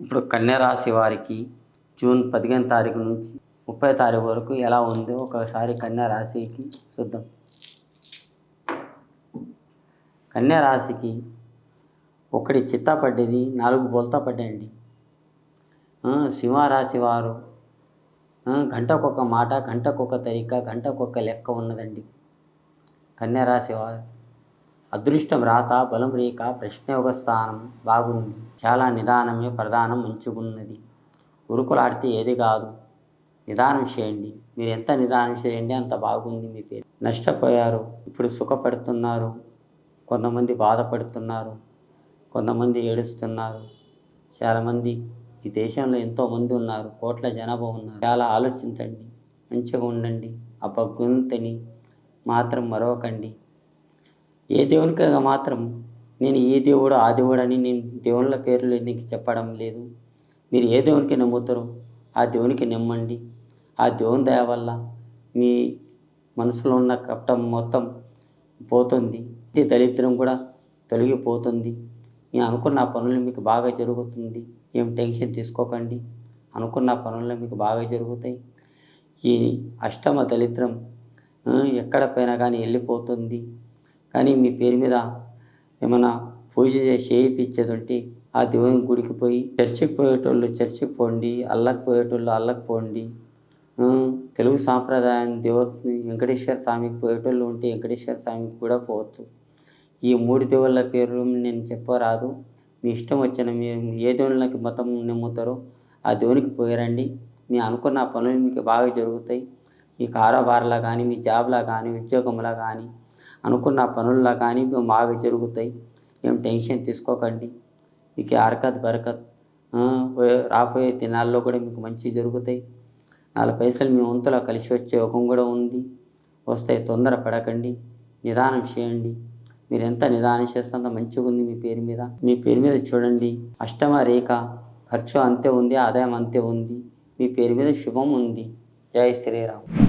ఇప్పుడు కన్యరాశి వారికి జూన్ పదిహేను తారీఖు నుంచి ముప్పై తారీఖు వరకు ఎలా ఉందో ఒకసారి కన్యరాశికి చూద్దాం. కన్యరాశికి ఒకటి చిత్తా పడ్డది నాలుగు బొల్తా పడ్డాయండి. సింహరాశి వారు గంటకొక మాట గంటకొక తరిక గంటకొక లెక్క ఉన్నదండి. కన్యరాశి వారు. అదృష్టం రాత బలం రేఖ ప్రశ్నయోగ స్థానం బాగుంది. చాలా నిదానమే ప్రధానం మంచిగున్నది ఉరుకులాడితే ఏది కాదు. నిదానం చేయండి. మీరు ఎంత నిదానం చేయండి అంత బాగుంది మీ పేరు. నష్టపోయారు. ఇప్పుడు సుఖపడుతున్నారు. కొంతమంది బాధపడుతున్నారు. కొంతమంది ఏడుస్తున్నారు. చాలామంది ఈ దేశంలో ఎంతోమంది ఉన్నారు. కోట్ల జనాభా ఉన్నారు. చాలా ఆలోచించండి. మంచిగా ఉండండి. ఆ భగవంతుని మాత్రం మరవకండి. ఏ దేవునికైనా మాత్రం నేను ఈ దేవుడు ఆ దేవుడు అని నేను దేవుళ్ళ పేర్లు నీకు చెప్పడం లేదు. మీరు ఏ దేవునికి నమ్ముతారో ఆ దేవునికి నమ్మండి. ఆ దేవుని దయ వల్ల మీ మనసులో ఉన్న కపటం మొత్తం పోతుంది. ఇది దరిద్రం కూడా తొలగిపోతుంది. మీ అనుకున్న పనులు మీకు బాగా జరుగుతుంది. ఏం టెన్షన్ తీసుకోకండి. అనుకున్న పనులు మీకు బాగా జరుగుతాయి. ఈ అష్టమ దరిద్రం ఎక్కడ పోయినా కానీ వెళ్ళిపోతుంది. కానీ మీ పేరు మీద ఏమైనా పూజ చేసి ఆ దేవుని గుడికి పోయి చర్చికి పోయేటోళ్ళు చర్చికి పోండి అల్లకి పోయేటోళ్ళు అల్లకి పోండి. తెలుగు సాంప్రదాయం దేవుని వెంకటేశ్వర స్వామికి పోయేటోళ్ళు ఉంటే వెంకటేశ్వర స్వామికి కూడా పోవచ్చు. ఈ మూడు దేవుళ్ళ పేర్లు నేను చెప్పరాదు. మీ ఇష్టం వచ్చిన మీ ఏ దేవుళ్ళకి మతం నమ్ముతారో ఆ దేవునికి పోయిరండి. మీ అనుకున్న పనులు మీకు బాగా జరుగుతాయి. మీ కారోబార్లో కానీ మీ జాబ్లో కానీ ఉద్యోగంలో కానీ అనుకున్న పనుల్లో కానీ మావి జరుగుతాయి. ఏం టెన్షన్ తీసుకోకండి. మీకు అరకత్ బరకత్ పోయే- రాబోయే దినాల్లో కూడా మీకు మంచి జరుగుతాయి. నాలుగు పైసలు మీ వంతులో కలిసి వచ్చే యోగం కూడా ఉంది. వస్తాయి తొందర పడకండి. నిదానం చేయండి. మీరు ఎంత నిదానం చేస్తే అంత మంచిగా ఉంది మీ పేరు మీద. మీ పేరు మీద చూడండి. అష్టమ రేఖ ఖర్చు అంతే ఉంది ఆదాయం అంతే ఉంది. మీ పేరు మీద శుభం ఉంది. జై శ్రీరామ్.